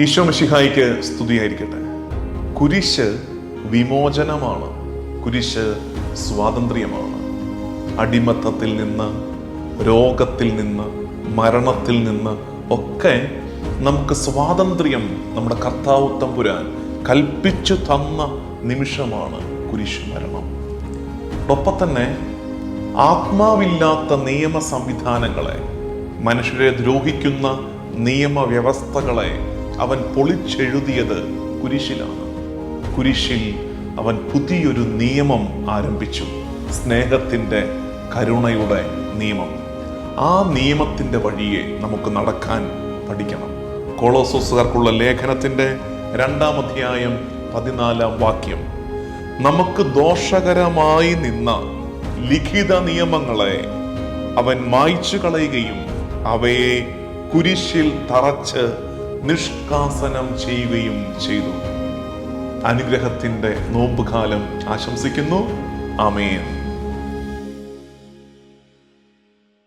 ഈശോ മിഷിഹായിക്ക് സ്തുതിയായിരിക്കട്ടെ. കുരിശ് വിമോചനമാണ്. കുരിശ് സ്വാതന്ത്ര്യമാണ്. അടിമത്തത്തിൽ നിന്ന് രോഗത്തിൽ നിന്ന് മരണത്തിൽ നിന്ന് ഒക്കെ നമുക്ക് സ്വാതന്ത്ര്യം നമ്മുടെ കർത്താവ് തമ്പുരാൻ കൽപ്പിച്ചു തന്ന നിമിഷമാണ് കുരിശ് മരണം. ഒപ്പം തന്നെ ആത്മാവില്ലാത്ത നിയമ സംവിധാനങ്ങളെ മനുഷ്യരെ ദ്രോഹിക്കുന്ന നിയമവ്യവസ്ഥകളെ അവൻ പൊളിച്ചെഴുതിയത് കുരിശിലാണ്. കുരിശിൽ അവൻ പുതിയൊരു നിയമം ആരംഭിച്ചു. സ്നേഹത്തിന്റെ കരുണയുടെ നിയമം. ആ നിയമത്തിന്റെ വഴിയെ നമുക്ക് നടക്കാൻ പഠിക്കണം. കോളോസോസുകാർക്കുള്ള ലേഖനത്തിന്റെ രണ്ടാം അധ്യായം പതിനാലാം വാക്യം. നമുക്ക് ദോഷകരമായി നിന്ന ലിഖിത നിയമങ്ങളെ അവൻ മായ്ച്ചു കളയുകയും അവയെ കുരിശിൽ തറച്ച് നിഷ്കാസനം ചെയ്യുകയും ചെയ്തു. അനുഗ്രഹത്തിന്റെ നോമ്പുകാലം ആശംസിക്കുന്നു. ആമേൻ.